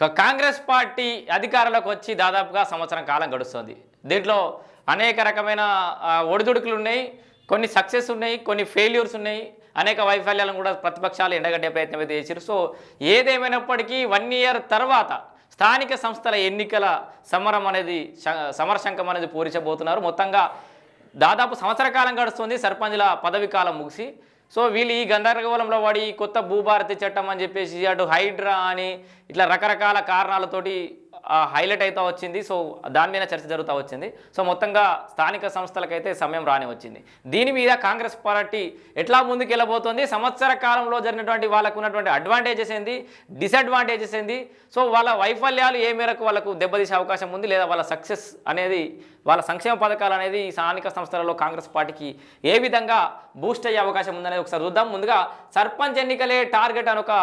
ఇక కాంగ్రెస్ పార్టీ అధికారంలోకి వచ్చి దాదాపుగా సంవత్సరం కాలం గడుస్తుంది. దీంట్లో అనేక రకమైన ఒడిదుడుకులు ఉన్నాయి కొన్ని సక్సెస్ ఉన్నాయి కొన్ని ఫెయిల్యూర్స్ ఉన్నాయి అనేక వైఫల్యాలను కూడా ప్రతిపక్షాలు ఎండగట్టే ప్రయత్నం అయితే చేశారు సో ఏదేమైనప్పటికీ వన్ ఇయర్ తర్వాత స్థానిక సంస్థల ఎన్నికల సమరం అనేది శ- సమరశంఖం అనేది పూరించబోతున్నారు. మొత్తంగా దాదాపు సంవత్సర కాలం గడుస్తుంది సర్పంచ్ల పదవి కాలం ముగిసి సో వీళ్ళు ఈ గందరగోళంలో పడి కొత్త భూభారతి చట్టం అని చెప్పేసి అటు హైడ్రా అని ఇట్లా రకరకాల కారణాలతోటి హైలైట్ అవుతా వచ్చింది. సో దాని మీద చర్చ జరుగుతూ వచ్చింది. సో మొత్తంగా స్థానిక సంస్థలకైతే సమయం రాని వచ్చింది. దీని మీద కాంగ్రెస్ పార్టీ ఎట్లా ముందుకు వెళ్ళబోతోంది సంవత్సర కాలంలో జరిగినటువంటి వాళ్ళకు ఉన్నటువంటి అడ్వాంటేజెస్ ఏంది? డిసడ్వాంటేజెస్ ఏంది? సో వాళ్ళ వైఫల్యాలు ఏ మేరకు వాళ్ళకు దెబ్బతీసే అవకాశం ఉంది? లేదా వాళ్ళ సక్సెస్ అనేది వాళ్ళ సంక్షేమ పథకాలు అనేది ఈ స్థానిక సంస్థలలో కాంగ్రెస్ పార్టీకి ఏ విధంగా బూస్ట్ అయ్యే అవకాశం ఉందనేది ఒకసారి చూద్దాం. ముందుగా సర్పంచ్ ఎన్నికలే టార్గెట్ అని ఒక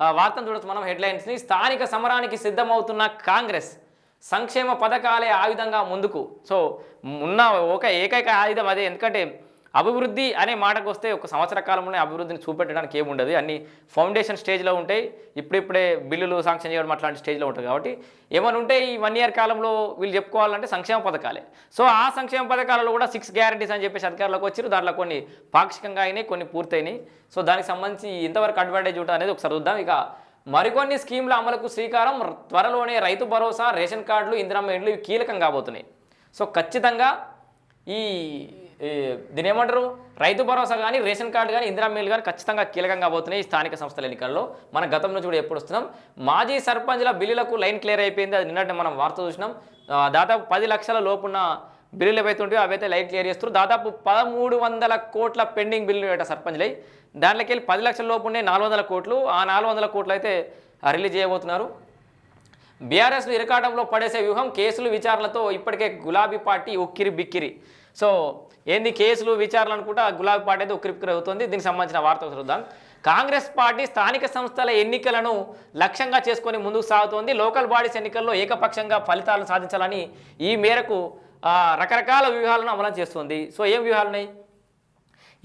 వార్తను చూడొచ్చు మనం హెడ్లైన్స్ని. స్థానిక సమరానికి సిద్ధమవుతున్న కాంగ్రెస్ సంక్షేమ పథకాలే ఆయుధంగా ముందుకు. సో ఉన్న ఒక ఏకైక ఆయుధం అదే. ఎందుకంటే అభివృద్ధి అనే మాటకు వస్తే ఒక సంవత్సర కాలంలోనే అభివృద్ధిని చూపెట్టడానికి ఏముండదు. అన్ని ఫౌండేషన్ స్టేజ్లో ఉంటాయి. ఇప్పుడిప్పుడే బిల్లులు శాంక్షన్ చేయడం అట్లాంటి స్టేజ్లో ఉంటుంది కాబట్టి ఏమైనా ఉంటే ఈ వన్ ఇయర్ కాలంలో వీళ్ళు చెప్పుకోవాలంటే సంక్షేమ పథకాలే. సో ఆ సంక్షేమ పథకాలలో కూడా సిక్స్ గ్యారంటీస్ అని చెప్పేసి అధికారులకు వచ్చారు. దాంట్లో కొన్ని పాక్షికంగా అయినాయి కొన్ని పూర్తయినాయి. సో దానికి సంబంధించి ఇంతవరకు అడ్వాంటేజ్ ఉంటుంది అనేది ఒకసారి చూద్దాం. ఇక మరికొన్ని స్కీమ్ల అమలుకు శ్రీకారం త్వరలోనే రైతు భరోసా రేషన్ కార్డులు ఇందిరమ్మ ఇండ్లు కీలకం కాబోతున్నాయి. సో ఖచ్చితంగా ఈ దీని ఏమంటారు రైతు భరోసా కానీ రేషన్ కార్డు కానీ ఇందిరా మిల్ కానీ ఖచ్చితంగా కీలకంగా పోతున్నాయి స్థానిక సంస్థల ఎన్నికల్లో. మన గతం నుంచి కూడా ఎప్పుడు వస్తున్నాం. మాజీ సర్పంచ్ల బిల్లులకు లైన్ క్లియర్ అయిపోయింది. అది నిన్నటి మనం వార్త చూసినాం. ఆ, దాదాపు పది లక్షల లోపున్న బిల్లులు ఏవైతే ఉంటాయో అవైతే లైన్ క్లియర్ చేస్తారు దాదాపు పదమూడు వందల కోట్ల పెండింగ్ బిల్లు ఏట సర్పంచ్లై దాంట్లోకి వెళ్ళి పది లక్షల లోపు ఉండే నాలుగు వందల కోట్లు. ఆ నాలుగు వందల కోట్లు అయితే రిలీజ్ చేయబోతున్నారు. బీఆర్ఎస్ను ఇరకాటంలో పడేసే వ్యూహం కేసులు విచారణలతో ఇప్పటికే గులాబీ పార్టీ ఉక్కిరి బిక్కిరి. సో ఏంది కేసులు విచారణ అనుకుంటా గులాబీ పార్టీ అయితే ఉక్కిరి అవుతుంది. దీనికి సంబంధించిన వార్త చూద్దాం. కాంగ్రెస్ పార్టీ స్థానిక సంస్థల ఎన్నికలను లక్ష్యంగా చేసుకొని ముందుకు సాగుతోంది. లోకల్ బాడీస్ ఎన్నికల్లో ఏకపక్షంగా ఫలితాలను సాధించాలని ఈ మేరకు రకరకాల వ్యూహాలను అమలు చేస్తుంది. సో ఏం వ్యూహాలు ఉన్నాయి?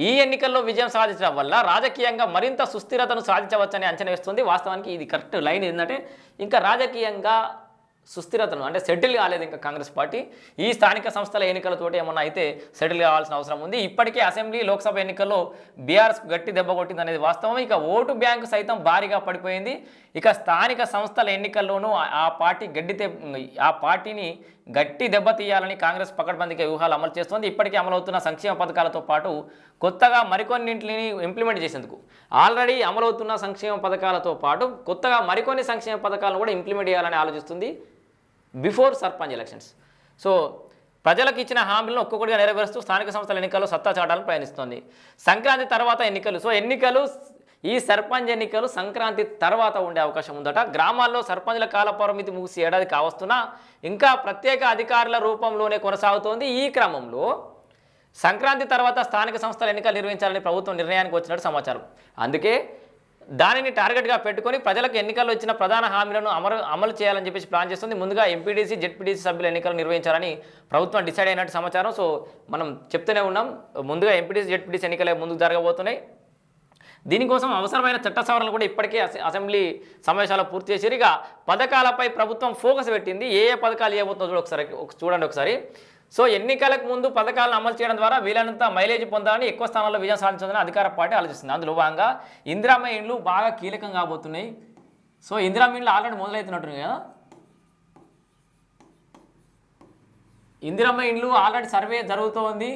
ఈ ఎన్నికల్లో విజయం సాధించడం వల్ల రాజకీయంగా మరింత సుస్థిరతను సాధించవచ్చని అంచనా వేస్తుంది. వాస్తవానికి ఇది కరెక్ట్ లైన్ ఏంటంటే ఇంకా రాజకీయంగా సుస్థిరతను అంటే సెటిల్ కాలేదు ఇంకా కాంగ్రెస్ పార్టీ. ఈ స్థానిక సంస్థల ఎన్నికలతోటి ఏమన్నా అయితే సెటిల్ కావాల్సిన అవసరం ఉంది. ఇప్పటికే అసెంబ్లీ లోక్సభ ఎన్నికల్లో బీఆర్ఎస్ గట్టి దెబ్బ కొట్టింది అనేది వాస్తవం. ఇక ఓటు బ్యాంకు సైతం భారీగా పడిపోయింది. ఇక స్థానిక సంస్థల ఎన్నికల్లోనూ ఆ- పార్టీ గడ్డితే ఆ పార్టీని గట్టి దెబ్బతీయాలని కాంగ్రెస్ పకడ్బందీగా వ్యూహాలు అమలు చేస్తోంది. ఇప్పటికే అమలవుతున్న సంక్షేమ పథకాలతో పాటు కొత్తగా మరికొన్నింటిని ఇంప్లిమెంట్ చేసేందుకు. ఆల్రెడీ అమలవుతున్న సంక్షేమ పథకాలతో పాటు కొత్తగా మరికొన్ని సంక్షేమ పథకాలను కూడా ఇంప్లిమెంట్ చేయాలని ఆలోచిస్తుంది బిఫోర్ సర్పంచ్ ఎలక్షన్స్ సో ప్రజలకు ఇచ్చిన హామీలను ఒక్కొక్కటిగా నెరవేరుస్తూ స్థానిక సంస్థల ఎన్నికల్లో సత్తా చాటాలను ప్రయాణిస్తోంది సంక్రాంతి తర్వాత ఎన్నికలు. సో ఎన్నికలు ఈ సర్పంచ్ ఎన్నికలు సంక్రాంతి తర్వాత ఉండే అవకాశం ఉందట. గ్రామాల్లో సర్పంచ్ల కాల పరిమితి ముగిసి ఏడాది కావస్తున్నా ఇంకా ప్రత్యేక అధికారుల రూపంలోనే కొనసాగుతోంది. ఈ క్రమంలో సంక్రాంతి తర్వాత స్థానిక సంస్థల ఎన్నికలు నిర్వహించాలని ప్రభుత్వం నిర్ణయానికి వచ్చినట్టు సమాచారం. అందుకే దానిని టార్గెట్గా పెట్టుకొని ప్రజలకు ఎన్నికల్లో ఇచ్చిన ప్రధాన హామీలను అమలు అమలు చేయాలని చెప్పేసి ప్లాన్ చేస్తుంది. ముందుగా ఎంపీడీసీ జెడ్పీడీసీ సభ్యుల ఎన్నికలు నిర్వహించాలని ప్రభుత్వం డిసైడ్ అయినట్టు సమాచారం. సో మనం చెప్తూనే ఉన్నాం. ముందుగా ఎంపీడీసీ జెడ్పీడీసీ ఎన్నికలే ముందుకు జరగబోతున్నాయి. దీనికోసం అవసరమైన చట్ట సవరణలు కూడా ఇప్పటికే అసెంబ్లీ సమావేశాలు పూర్తి చేశారు. ఇక పథకాలపై ప్రభుత్వం ఫోకస్ పెట్టింది. ఏ ఏ పథకాలు ఇవ్వబోతుందో చూడ ఒకసారి చూడండి ఒకసారి. సో ఎన్నికలకు ముందు పథకాలను అమలు చేయడం ద్వారా వీలైనంత మైలేజ్ పొందాలని ఎక్కువ స్థానాల్లో విజయం సాధించాలని అధికార పార్టీ ఆలోచిస్తుంది. అందులో భాగంగా ఇందిరామ ఇండ్లు బాగా కీలకం కాబోతున్నాయి. సో ఇందిరామ ఇండ్లు ఆల్రెడీ మొదలవుతున్నట్టున్నాయి కదా. ఇందిరమ్మ ఇండ్లు ఆల్రెడీ సర్వే జరుగుతోంది.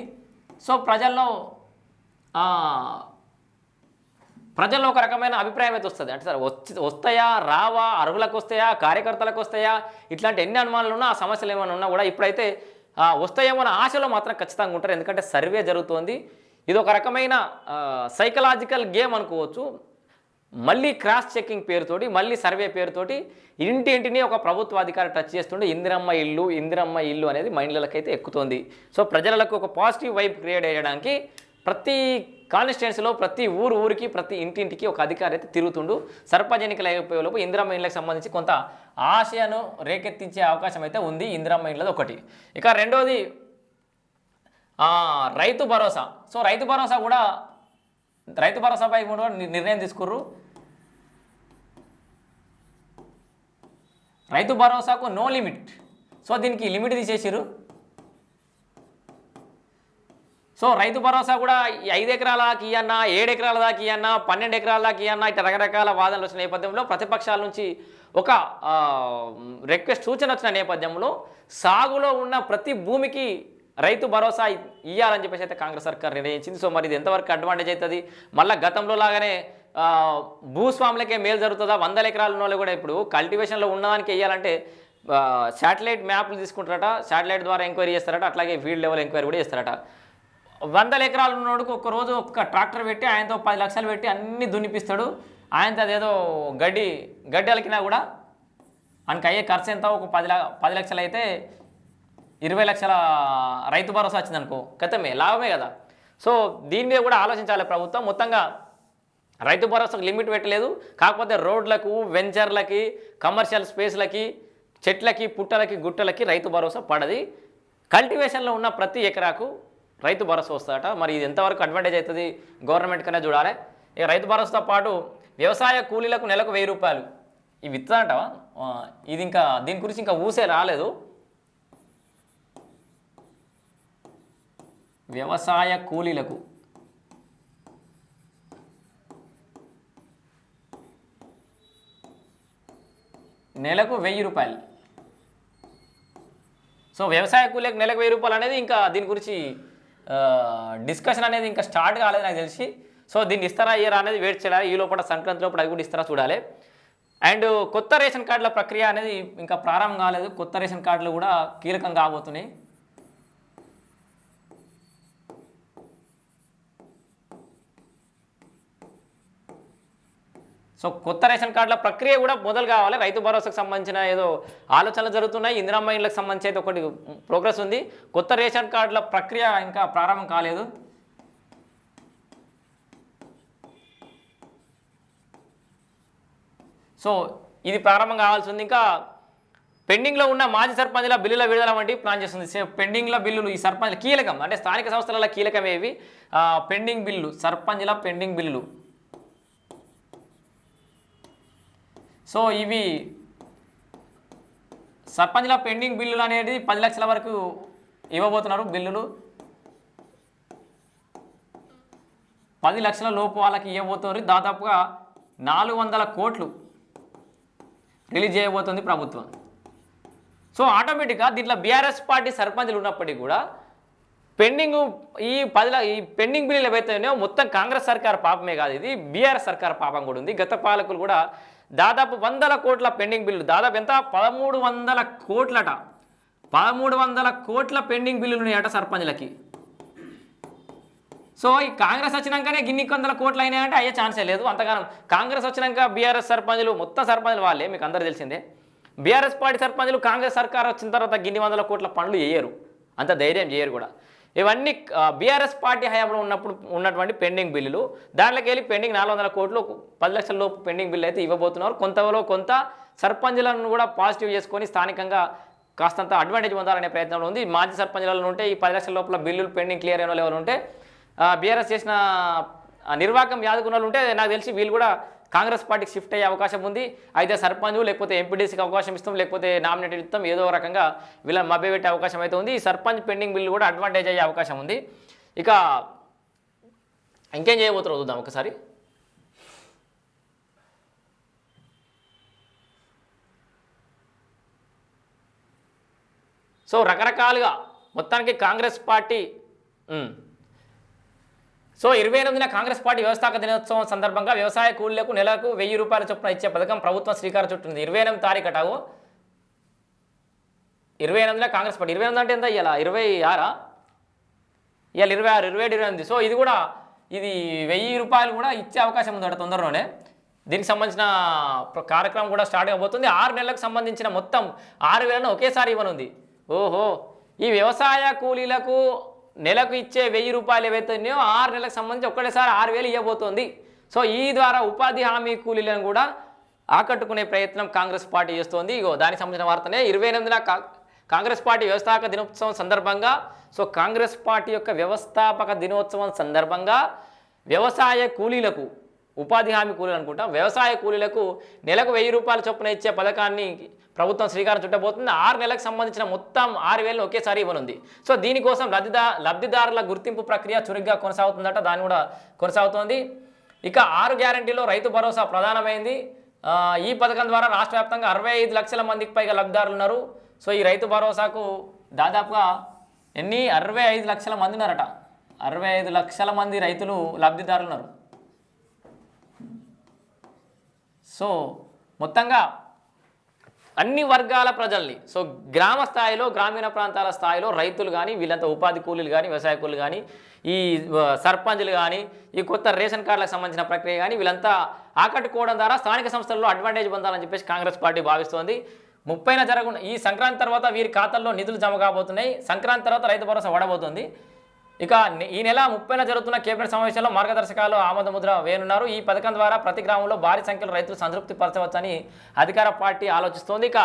సో ప్రజల్లో ప్రజల్లో ఒక రకమైన అభిప్రాయం అయితే వస్తుంది. అంటే సార్ వచ్చి వస్తాయా రావా అర్హులకు వస్తాయా కార్యకర్తలకు వస్తాయా? ఇట్లాంటి ఎన్ని అనుమానాలు ఉన్నా ఆ సమస్యలు ఏమైనా ఉన్నా కూడా ఇప్పుడైతే వస్తాయేమో అన్న ఆశలో మాత్రం ఖచ్చితంగా ఉంటారు. ఎందుకంటే సర్వే జరుగుతోంది. ఇది ఒక రకమైన సైకలాజికల్ గేమ్ అనుకోవచ్చు. మళ్ళీ క్రాస్ చెకింగ్ పేరుతోటి మళ్ళీ సర్వే పేరుతోటి ఇంటింటిని ఒక ప్రభుత్వ అధికారి టచ్ చేస్తుంటే ఇందిరమ్మ ఇల్లు ఇందిరమ్మ ఇల్లు అనేది మైండ్లకైతే ఎక్కుతోంది. సో ప్రజలకు ఒక పాజిటివ్ వైబ్ క్రియేట్ చేయడానికి ప్రతి కాన్స్టిట్యున్సీలో ప్రతి ఊరు ఊరికి ప్రతి ఇంటింటికి ఒక అధికారి అయితే తిరుగుతుండు. సర్పంచ్ ఎన్నికలు అయిపోయేలోపు ఇందిరమ్మ ఇండ్లకు సంబంధించి కొంత ఆశయను రేకెత్తించే అవకాశం అయితే ఉంది ఇందిరమ్మ ఇండ్లది ఒకటి. ఇక రెండోది రైతు భరోసా. సో రైతు భరోసా కూడా రైతు భరోసాపై కూడా నిర్ణయం తీసుకుర్రు. రైతు భరోసాకు నో లిమిట్. సో దీనికి లిమిట్ తీసేసిరు సో రైతు భరోసా కూడా ఐదు ఎకరాల దాకా ఇయ్యన్నా ఏడు ఎకరాల దాకా ఇయ్యన్నా పన్నెండు ఎకరాల దాకా ఇయ్యన్నా ఇట్లా రకరకాల వాదనలు వచ్చిన నేపథ్యంలో ప్రతిపక్షాల నుంచి ఒక రిక్వెస్ట్ సూచన వచ్చిన నేపథ్యంలో సాగులో ఉన్న ప్రతి భూమికి రైతు భరోసా ఇవ్వాలని చెప్పేసి అయితే కాంగ్రెస్ సర్కార్ నిర్ణయించింది. సో మరి ఇది ఎంతవరకు అడ్వాంటేజ్ అవుతుంది? మళ్ళీ గతంలో లాగానే భూస్వాములకే మేలు జరుగుతుందా? వందల ఎకరాల ఉన్నోళ్ళు కూడా ఇప్పుడు కల్టివేషన్లో ఉన్నదానికి వేయాలంటే శాటిలైట్ మ్యాప్లు తీసుకుంటారట శాటిలైట్ ద్వారా ఎంక్వైరీ చేస్తారట అట్లాగే ఫీల్డ్ లెవెల్ ఎంక్వైరీ కూడా చేస్తారట. వందల ఎకరాలు ఉన్నోడుకు ఒక రోజు ఒక్క ట్రాక్టర్ పెట్టి ఆయనతో పది లక్షలు పెట్టి అన్ని దున్నిపిస్తాడు. ఆయనతో అదేదో గడ్డి గడ్డి అలికినా కూడా ఆయనకి అయ్యే ఖర్చు ఎంత? ఒక పది పది లక్షలు అయితే ఇరవై లక్షల రైతు భరోసా వచ్చిందనుకో గతమే లాభమే కదా. సో దీని మీద కూడా ఆలోచించాలి ప్రభుత్వం. మొత్తంగా రైతు భరోసాకు లిమిట్ పెట్టలేదు. కాకపోతే రోడ్లకు వెంచర్లకి కమర్షియల్ స్పేస్లకి చెట్లకి పుట్టలకి గుట్టలకి రైతు భరోసా పడది. కల్టివేషన్లో ఉన్న ప్రతి ఎకరాకు రైతు భరోసా వస్తుందట. మరి ఇది ఎంతవరకు అడ్వాంటేజ్ అవుతుంది? గవర్నమెంట్ కన్నా చూడాలి. ఇక రైతు భరోసాతో పాటు వ్యవసాయ కూలీలకు నెలకు వెయ్యి రూపాయలు. ఇవి ఇస్తుందంటావా ఇది ఇంకా దీని గురించి ఇంకా ఊసే రాలేదు. వ్యవసాయ కూలీలకు నెలకు వెయ్యి రూపాయలు. సో వ్యవసాయ కూలీలకు నెలకు వెయ్యి రూపాయలు అనేది ఇంకా దీని గురించి డిస్కషన్ అనేది ఇంకా స్టార్ట్ కాలేదు నాకు తెలిసి. సో దీన్ని ఇస్తారా ఇయ్యరా అనేది వెయిట్ చేయాలి. ఈ లోపల సంక్రాంతి లోపల అది కూడా ఇస్తారా చూడాలి. అండ్ కొత్త రేషన్ కార్డుల ప్రక్రియ అనేది ఇంకా ప్రారంభం కాలేదు. కొత్త రేషన్ కార్డులు కూడా కీలకం కాబోతున్నాయి. సో కొత్త రేషన్ కార్డుల ప్రక్రియ కూడా మొదలు కావాలి. రైతు భరోసాకు సంబంధించిన ఏదో ఆలోచనలు జరుగుతున్నాయి. ఇందిరామ్మ ఇండ్లకు సంబంధించి అయితే ఒకటి ప్రోగ్రెస్ ఉంది. కొత్త రేషన్ కార్డుల ప్రక్రియ ఇంకా ప్రారంభం కాలేదు. సో ఇది ప్రారంభం కావాల్సి ఉంది. ఇంకా పెండింగ్లో ఉన్న మాజీ సర్పంచ్ల బిల్లుల విడుదల వంటి ప్లాన్ చేస్తుంది. పెండింగ్ల బిల్లులు ఈ సర్పంచ్ కీలకం. అంటే స్థానిక సంస్థల కీలకమేవి పెండింగ్ బిల్లు సర్పంచ్ల పెండింగ్ బిల్లులు. సో ఇవి సర్పంచ్ల పెండింగ్ బిల్లులు అనేది పది లక్షల వరకు ఇవ్వబోతున్నారు బిల్లులు. పది లక్షల లోపు వాళ్ళకి ఇవ్వబోతున్నారు. దాదాపుగా నాలుగు వందల కోట్లు రిలీజ్ చేయబోతుంది ప్రభుత్వం. సో ఆటోమేటిక్గా దీంట్లో బీఆర్ఎస్ పార్టీ సర్పంచ్లు ఉన్నప్పటికీ కూడా పెండింగ్ ఈ పది ఈ పెండింగ్ బిల్లులు ఏవైతేనో మొత్తం కాంగ్రెస్ సర్కార్ పాపమే కాదు ఇది బీఆర్ఎస్ సర్కార్ పాపం కూడా ఉంది. గత పాలకులు కూడా దాదాపు వందల కోట్ల పెండింగ్ బిల్లు దాదాపు ఎంత? పదమూడు వందల కోట్లట. పదమూడు వందల కోట్ల పెండింగ్ బిల్లులు ఉన్నాయట సర్పంచ్లకి. సో ఈ కాంగ్రెస్ వచ్చినాకనే గిన్ని వందల కోట్లు అయినాయంటే అయ్యే ఛాన్సే లేదు. అంతగానం కాంగ్రెస్ వచ్చినాక బీఆర్ఎస్ సర్పంచులు మొత్తం సర్పంచులు వాళ్ళే మీకు అందరూ తెలిసిందే. బీఆర్ఎస్ పార్టీ సర్పంచులు కాంగ్రెస్ సర్కార్ వచ్చిన తర్వాత గిన్ని వందల కోట్ల పనులు చేయరు. అంత ధైర్యం చేయరు కూడా. ఇవన్నీ బీఆర్ఎస్ పార్టీ హయాంలో ఉన్నప్పుడు ఉన్నటువంటి పెండింగ్ బిల్లులు. దాంట్లోకి వెళ్ళి పెండింగ్ నాలుగు వందల కోట్లు పది లక్షల లోపు పెండింగ్ బిల్లు అయితే ఇవ్వబోతున్నారు. కొంతలో కొంత సర్పంచ్లను కూడా పాజిటివ్ చేసుకొని స్థానికంగా కాస్తంత అడ్వాంటేజ్ పొందాలనే ప్రయత్నంలో ఉంది. మాజీ సర్పంచ్లలో ఉంటే ఈ పది లక్షల లోపల బిల్లులు పెండింగ్ క్లియర్ అయిన వాళ్ళు ఎవరు ఉంటే బీఆర్ఎస్ చేసిన నిర్వాహకం యాదుకున్న వాళ్ళు ఉంటే నాకు తెలిసి వీళ్ళు కూడా కాంగ్రెస్ పార్టీకి షిఫ్ట్ అయ్యే అవకాశం ఉంది. అయితే సర్పంచ్ లేకపోతే ఎంపీడీసీకి అవకాశం ఇస్తాం లేకపోతే నామినేటెడ్ ఇస్తాం ఏదో రకంగా వీళ్ళని మభ్యపెట్టే అవకాశం అయితే ఉంది. ఈ సర్పంచ్ పెండింగ్ బిల్లు కూడా అడ్వాంటేజ్ అయ్యే అవకాశం ఉంది. ఇక ఇంకేం చేయబోతున్నారు చూద్దాం ఒకసారి. సో రకరకాలుగా మొత్తానికి కాంగ్రెస్ పార్టీ సో ఇరవై ఎనిమిదిన కాంగ్రెస్ పార్టీ వ్యవస్థాపక దినోత్సవం సందర్భంగా వ్యవసాయ కూలీలకు నెలకు వెయ్యి రూపాయల చొప్పున ఇచ్చే పథకం ప్రభుత్వం శ్రీకారం చుట్టింది. ఇరవై ఎనిమిది తారీఖు ఇరవై ఎనిమిదిన కాంగ్రెస్ పార్టీ. ఇరవై ఎనిమిది అంటే ఎంత ఇలా ఇరవై ఆరా? ఇవాళ ఇరవై ఆరు ఇరవై ఏడు ఇరవై ఎనిమిది. సో ఇది కూడా ఇది వెయ్యి రూపాయలు కూడా ఇచ్చే అవకాశం ఉంది అక్కడ తొందరలోనే. దీనికి సంబంధించిన కార్యక్రమం కూడా స్టార్ట్ అవబోతుంది ఆరు నెలలకు సంబంధించిన మొత్తం ఆరు వేలను ఒకేసారి ఇవ్వనుంది. ఓహో! ఈ వ్యవసాయ కూలీలకు నెలకు ఇచ్చే వెయ్యి రూపాయలు ఏవైతే ఉన్నాయో ఆరు నెలలకు సంబంధించి ఒక్కటేసారి ఆరు వేలు ఇవ్వబోతోంది. సో ఈ ద్వారా ఉపాధి హామీ కూలీలను కూడా ఆకట్టుకునే ప్రయత్నం కాంగ్రెస్ పార్టీ చేస్తోంది. ఇగో దానికి సంబంధించిన వార్తనే ఇరవై ఎనిమిదిన కా కాంగ్రెస్ పార్టీ వ్యవస్థాపక దినోత్సవం సందర్భంగా సో కాంగ్రెస్ పార్టీ యొక్క వ్యవస్థాపక దినోత్సవం సందర్భంగా వ్యవసాయ కూలీలకు ఉపాధి హామీ కూలీలు అనుకుంటాం వ్యవసాయ కూలీలకు నెలకు వెయ్యి రూపాయల చొప్పున ఇచ్చే పథకాన్ని ప్రభుత్వం శ్రీకారం చుట్టబోతుంది. ఆరు నెలలకు సంబంధించిన మొత్తం ఆరు వేలను ఒకేసారి ఇవ్వనుంది. సో దీనికోసం లబ్ధిదా లబ్ధిదారుల గుర్తింపు ప్రక్రియ చురుగ్గా కొనసాగుతుందట. దాన్ని కూడా కొనసాగుతోంది. ఇక ఆరు గ్యారంటీలో రైతు భరోసా ప్రధానమైంది. ఈ పథకం ద్వారా రాష్ట్ర వ్యాప్తంగా అరవై ఐదు లక్షల మందికి పైగా లబ్ధిదారులు ఉన్నారు. సో ఈ రైతు భరోసాకు దాదాపుగా ఎన్ని? అరవై ఐదు లక్షల మంది ఉన్నారట. అరవై ఐదు లక్షల మంది రైతులు లబ్ధిదారులు ఉన్నారు. సో మొత్తంగా అన్ని వర్గాల ప్రజల్ని. సో గ్రామ స్థాయిలో గ్రామీణ ప్రాంతాల స్థాయిలో రైతులు కానీ వీళ్ళంతా ఉపాధి కూలీలు కానీ వ్యవసాయ కూలీలు కానీ ఈ సర్పంచ్లు కానీ ఈ కొత్త రేషన్ కార్డులకు సంబంధించిన ప్రక్రియ కానీ వీళ్ళంతా ఆకట్టుకోవడం ద్వారా స్థానిక సంస్థల్లో అడ్వాంటేజ్ పొందాలని చెప్పేసి కాంగ్రెస్ పార్టీ భావిస్తోంది. ముప్పైన జరగకుండా ఈ సంక్రాంతి తర్వాత వీరి ఖాతాల్లో నిధులు జమ కాబోతున్నాయి. సంక్రాంతి తర్వాత రైతు భరోసా పడబోతుంది ఇక ఈ నెల ముప్పైన జరుగుతున్న కేబినెట్ సమావేశంలో మార్గదర్శకాలు ఆమోద ముద్ర వేయనున్నారు. ఈ పథకం ద్వారా ప్రతి గ్రామంలో భారీ సంఖ్యలో రైతులు సంతృప్తి పరచవచ్చని అధికార పార్టీ ఆలోచిస్తోంది. ఇక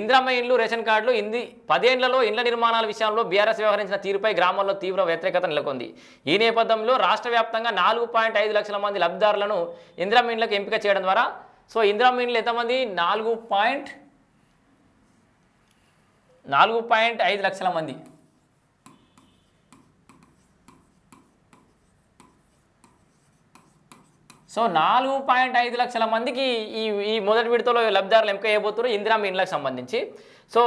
ఇంద్రమ్మ ఇండ్లు రేషన్ కార్డులు ఇంది పదేండ్లలో ఇండ్ల నిర్మాణాల విషయంలో బీఆర్ఎస్ వ్యవహరించిన తీరుపై గ్రామాల్లో తీవ్ర వ్యతిరేకత నెలకొంది. ఈ నేపథ్యంలో రాష్ట్ర వ్యాప్తంగా నాలుగు పాయింట్ ఐదు లక్షల మంది లబ్ధిదారులను ఇందిరమ్మ ఇండ్లకు ఎంపిక చేయడం ద్వారా సో ఇందిరమ్మ ఇండ్లు ఎంతమంది? నాలుగు పాయింట్ నాలుగు పాయింట్ ఐదు లక్షల మంది. సో నాలుగు పాయింట్ ఐదు లక్షల మందికి ఈ ఈ మొదటి విడతలో లబ్ధిదారులు ఎంపిక చేయబోతున్నారు. ఇందిరా ఇండ్లకు సంబంధించి. సో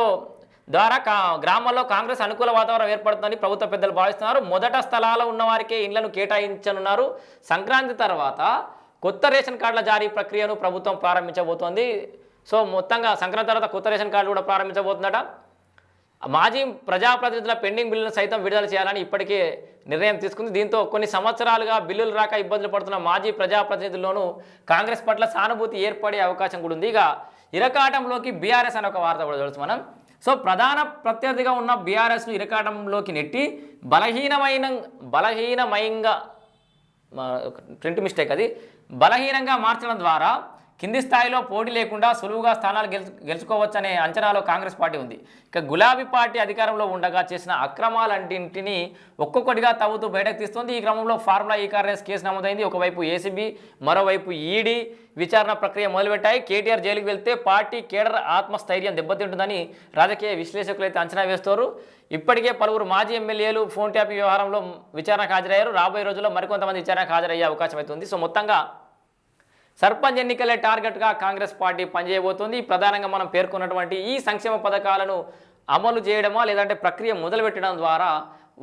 ద్వారా కా గ్రామాల్లో కాంగ్రెస్ అనుకూల వాతావరణం ఏర్పడుతుందని ప్రభుత్వ పెద్దలు భావిస్తున్నారు. మొదట స్థలాలు ఉన్నవారికే ఇండ్లను కేటాయించనున్నారు. సంక్రాంతి తర్వాత కొత్త రేషన్ కార్డుల జారీ ప్రక్రియను ప్రభుత్వం ప్రారంభించబోతోంది. సో మొత్తంగా సంక్రాంతి తర్వాత కొత్త రేషన్ కార్డు కూడా ప్రారంభించబోతుందట. మాజీ ప్రజాప్రతినిధుల పెండింగ్ బిల్లులను సైతం విడుదల చేయాలని ఇప్పటికే నిర్ణయం తీసుకుంది. దీంతో కొన్ని సంవత్సరాలుగా బిల్లులు రాక ఇబ్బందులు పడుతున్న మాజీ ప్రజాప్రతినిధుల్లోనూ కాంగ్రెస్ పట్ల సానుభూతి ఏర్పడే అవకాశం కూడా ఉంది. ఇక ఇరకాటంలోకి బీఆర్ఎస్ అనే ఒక వార్త కూడా తెలుసు మనం. సో ప్రధాన ప్రత్యర్థిగా ఉన్న బీఆర్ఎస్ను ఇరకాటంలోకి నెట్టి బలహీనమైన బలహీనమయంగా ప్రింట్ మిస్టేక్ అది. బలహీనంగా మార్చడం ద్వారా కింది స్థాయిలో పోటీ లేకుండా సులువుగా స్థానాలు గెలుచు గెలుచుకోవచ్చనే అంచనాలో కాంగ్రెస్ పార్టీ ఉంది. ఇక గులాబీ పార్టీ అధికారంలో ఉండగా చేసిన అక్రమాలంటింటిని ఒక్కొక్కటిగా తవ్వుతూ బయటకు తీస్తుంది. ఈ క్రమంలో ఫార్ములా ఈ కార్ కేసు నమోదైంది. ఒకవైపు ఏసీబీ మరోవైపు ఈడీ విచారణ ప్రక్రియ మొదలుపెట్టాయి. కేటీఆర్ జైలుకు వెళ్తే పార్టీ కేడర్ ఆత్మస్థైర్యం దెబ్బతింటుందని రాజకీయ విశ్లేషకులు అయితే అంచనా వేస్తారు. ఇప్పటికే పలువురు మాజీ ఎమ్మెల్యేలు ఫోన్ ట్యాపింగ్ వ్యవహారంలో విచారణకు హాజరయ్యారు. రాబోయే రోజుల్లో మరికొంతమంది విచారణకు హాజరయ్యే అవకాశం అయితే ఉంది సో మొత్తంగా సర్పంచ్ ఎన్నికలే టార్గెట్గా కాంగ్రెస్ పార్టీ పనిచేయబోతోంది. ప్రధానంగా మనం పేర్కొన్నటువంటి ఈ సంక్షేమ పథకాలను అమలు చేయడమా లేదంటే ప్రక్రియ మొదలుపెట్టడం ద్వారా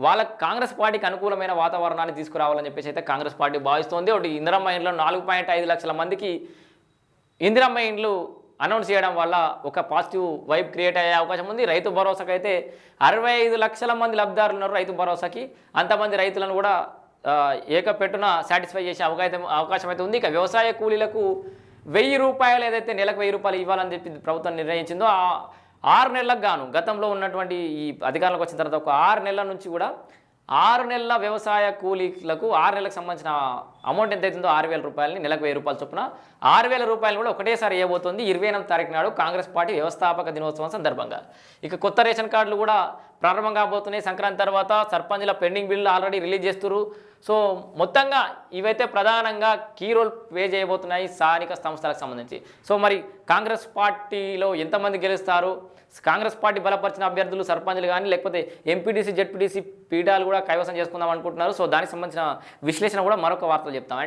వాళ్ళ కాంగ్రెస్ పార్టీకి అనుకూలమైన వాతావరణాన్ని తీసుకురావాలని చెప్పేసి అయితే కాంగ్రెస్ పార్టీ భావిస్తోంది. ఒకటి ఇందిరమ్మ ఇండ్లో నాలుగు పాయింట్ ఐదు లక్షల మందికి ఇందిరమ్మ ఇండ్లు అనౌన్స్ చేయడం వల్ల ఒక పాజిటివ్ వైబ్ క్రియేట్ అయ్యే అవకాశం ఉంది. రైతు భరోసాకైతే అయితే అరవై ఐదు లక్షల మంది లబ్ధిదారులు ఉన్నారు రైతు భరోసాకి. అంతమంది రైతులను కూడా ఏకపెట్టున సాటిస్ఫై చేసే అవకాశం అవకాశం అయితే ఉంది. ఇక వ్యవసాయ కూలీలకు వెయ్యి రూపాయలు ఏదైతే నెలకు వెయ్యి రూపాయలు ఇవ్వాలని చెప్పి ప్రభుత్వం నిర్ణయించిందో ఆ ఆరు నెలలకు గాను గతంలో ఉన్నటువంటి ఈ అధికారంలోకి వచ్చిన తర్వాత ఒక ఆరు నెలల నుంచి కూడా ఆరు నెలల వ్యవసాయ కూలీలకు ఆరు నెలలకు సంబంధించిన అమౌంట్ ఎంత అవుతుందో ఆరు వేల రూపాయలని నెలకు వెయ్యి రూపాయలు చొప్పున ఆరు వేల రూపాయలు కూడా ఒకటేసారి ఇవ్వబోతోంది. ఇరవై ఎనిమిది తారీఖు నాడు కాంగ్రెస్ పార్టీ వ్యవస్థాపక దినోత్సవం సందర్భంగా. ఇక కొత్త రేషన్ కార్డులు కూడా ప్రారంభం కాబోతున్నాయి. సంక్రాంతి తర్వాత సర్పంచ్ల పెండింగ్ బిల్లు ఆల్రెడీ రిలీజ్ చేస్తున్నారు సో మొత్తంగా ఇవైతే ప్రధానంగా కీ రోల్ ప్లే చేయబోతున్నాయి స్థానిక సంస్థలకు సంబంధించి. సో మరి కాంగ్రెస్ పార్టీలో ఎంతమంది గెలుస్తారు? కాంగ్రెస్ పార్టీ బలపరిచిన అభ్యర్థులు సర్పంచ్లు కానీ లేకపోతే ఎంపీటీసీ జెడ్పీటీసీ పీఠాలు కూడా కైవసం చేసుకుందాం అనుకుంటున్నారు. సో దానికి సంబంధించిన విశ్లేషణ కూడా మరొక వార్తలు చెప్తాం.